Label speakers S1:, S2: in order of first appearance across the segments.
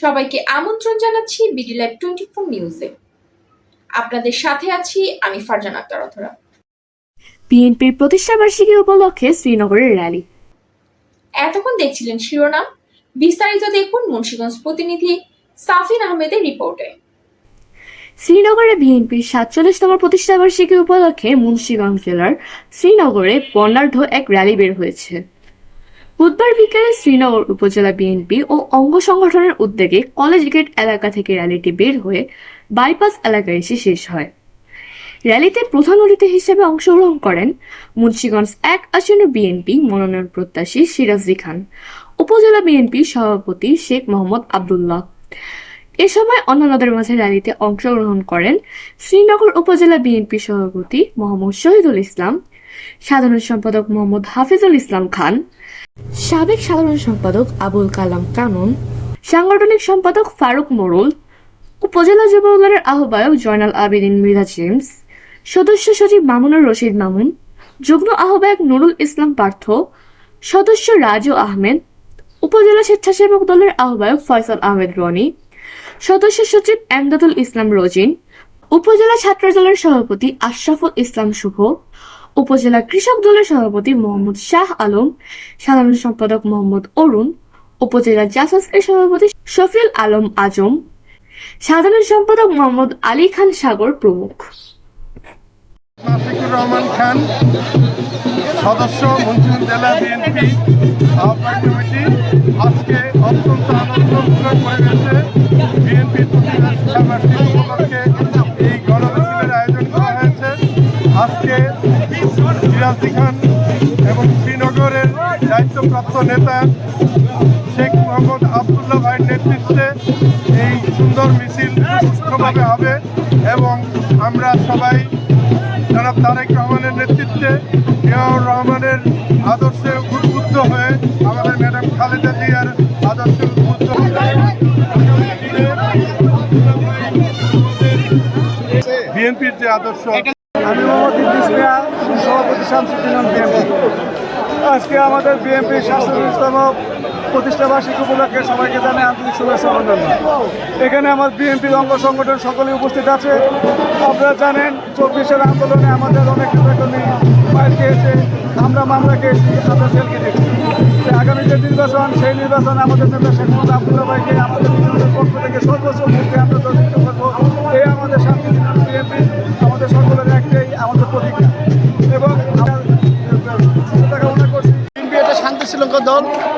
S1: সবাইকে আমন্ত্রণ জানাচ্ছি বিডি লাইভ টোয়েন্টি ফোর নিউজে। আপনাদের সাথে আছি আমি ফারজান আক্তার অথরা
S2: বিএনপির প্রতিষ্ঠাবার্ষিকী উপলক্ষে শ্রীনগরের র্যালি।
S1: এতক্ষণ দেখছিলেন শিরোনাম। বিস্তারিত দেখুন মুন্সিগঞ্জ প্রতিনিধি সাফিন আহমেদের রিপোর্টে।
S2: শ্রীনগরে বিএনপির সাতচল্লিশতম প্রতিষ্ঠাবার্ষিকী উপলক্ষে মুন্সিগঞ্জ জেলার শ্রীনগরে বর্ণাঢ্য এক র্যালি বের হয়েছে। বুধবার বিকেলে শ্রীনগর উপজেলা বিএনপি ও অঙ্গ সংগঠনের উদ্যোগে কলেজ গেট এলাকা থেকে র্যালিটি বের হয়ে বাইপাস এলাকায় এসে শেষ হয়। র্যালিতে প্রধান অতিথি হিসেবে অংশগ্রহণ করেন মুন্সিগঞ্জ এক আসনের বিএনপি মনোনয়ন প্রত্যাশী সিরাজি খান, উপজেলা বিএনপি সভাপতি শেখ মোহাম্মদ আবদুল্লাহ। এ সময় অন্যান্যদের মাঝে র্যালিতে অংশগ্রহণ করেন শ্রীনগর উপজেলা বিএনপি সভাপতি মোহাম্মদ শহীদুল ইসলাম, সাধারণ সম্পাদক মোহাম্মদ হাফিজুল ইসলাম খান সাবেক সাধারণ সম্পাদক আবুল কালাম কানন, সাংগঠনিক সম্পাদক ফারুক মোড়ল, উপজেলা যুবদলের আহ্বায়ক জয়নাল আবেদিন মৃধা জেমস, সদস্য সচিব মামুনুর রশিদ মামুন, যুগ্ম আহ্বায়ক নুরুল ইসলাম পার্থ, সদস্য রাজু আহমেদ, উপজেলা স্বেচ্ছাসেবক দলের আহ্বায়ক ফয়সাল আহমেদ রনি, সদস্য সচিব এমদাদুল ইসলাম রোজিন, উপজেলা ছাত্র দলের সভাপতি আশরাফুল ইসলাম শুভ উপজেলা কৃষক দলের সভাপতি মোহাম্মদ শাহ আলম, সাধারণ সম্পাদক মোহাম্মদ অরুণ, উপজেলা জাসাসের সভাপতি শফিল আলম আজম, সাধারণ সম্পাদক মোহাম্মদ আলী খান সাগর প্রমুখ।
S3: রহমান খান, সদস্য জেলা বিএনপি, আহ্বায়ক কমিটি, আজকে অত্যন্ত আনন্দমূলক পরিবেশে সিরাজদি খান এবং শ্রীনগরের দায়িত্বপ্রাপ্ত নেতা শেখ মোহাম্মদ আবদুল্লাহ ভাইয়ের নেতৃত্বে এই সুন্দর মিছিল সুষ্ঠুভাবে হবে এবং আমরা সবাই জনাব তারেক রহমানের নেতৃত্বে জিয়াউর রহমানের আদর্শে উদ্বুদ্ধ হয়ে আমাদের ম্যাডাম খালেদা জিয়ার আদর্শে উদ্বুদ্ধ বিএনপির যে আদর্শ
S4: আমি শামসুদ্দিন বিএনপি। আজকে আমাদের বিএনপির সাতচল্লিশতম প্রতিষ্ঠাবার্ষিকী উপলক্ষে সবাইকে জানাই আন্তরিক শুভেচ্ছা অভিনন্দন। এখানে আমার বিএনপির অঙ্গ সংগঠন সকলে উপস্থিত আছে। আপনারা জানেন, চব্বিশের আন্দোলনে আমাদের অনেক নেতাকর্মী মাইল খেয়েছে, আমরা মামলা খেয়েছি, আমরা কেটেছি তো আগামী যে নির্বাচন, সেই নির্বাচন আমাদের নেতা শেখ মোহাম্মদ আবদুল্লাহ ভাইকে আমাদের পক্ষ থেকে সর্বোচ্চ মুহূর্তে আমরা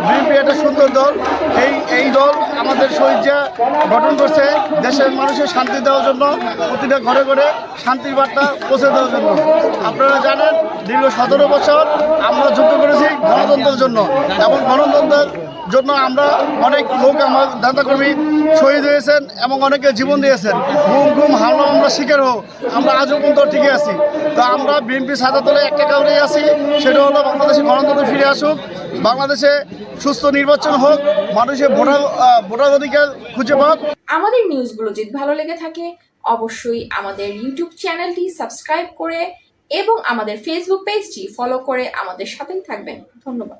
S4: বিএনপি
S5: একটা সুন্দর দল। এই এই দল আমাদের শহীদরা গঠন করছে দেশের মানুষের শান্তি দেওয়ার জন্য, প্রতিটা ঘরে ঘরে শান্তির বার্তা পৌঁছে দেওয়ার জন্য। আপনারা জানেন, দীর্ঘ সতেরো বছর আমরা যুদ্ধ করেছি গণতন্ত্রের জন্য এবং গণতন্ত্রের জন্য আমরা অনেক লোক আমার দাদাকর্মী শহীদ হয়েছেন এবং অনেকে জীবন দিয়েছেন। ঘুম ঘুম, হামলা আমরা শিকার হোক, আমরা আজও পর্যন্ত ঠিকই আছি। তো আমরা বিএনপি সাদা দলে একটা কারণেই আছি, সেটা হলো বাংলাদেশে গণতন্ত্র ফিরে আসুক। বাংলাদেশে সুস্থ নির্বাচন হোক মানুষের ভোটার ভোটার অধিকার খুঁজে পাক।
S1: আমাদের নিউজগুলো যদি ভালো লেগে থাকে, অবশ্যই আমাদের ইউটিউব চ্যানেলটি সাবস্ক্রাইব করে এবং আমাদের ফেসবুক পেজটি ফলো করে আমাদের সাথেই থাকবেন। ধন্যবাদ।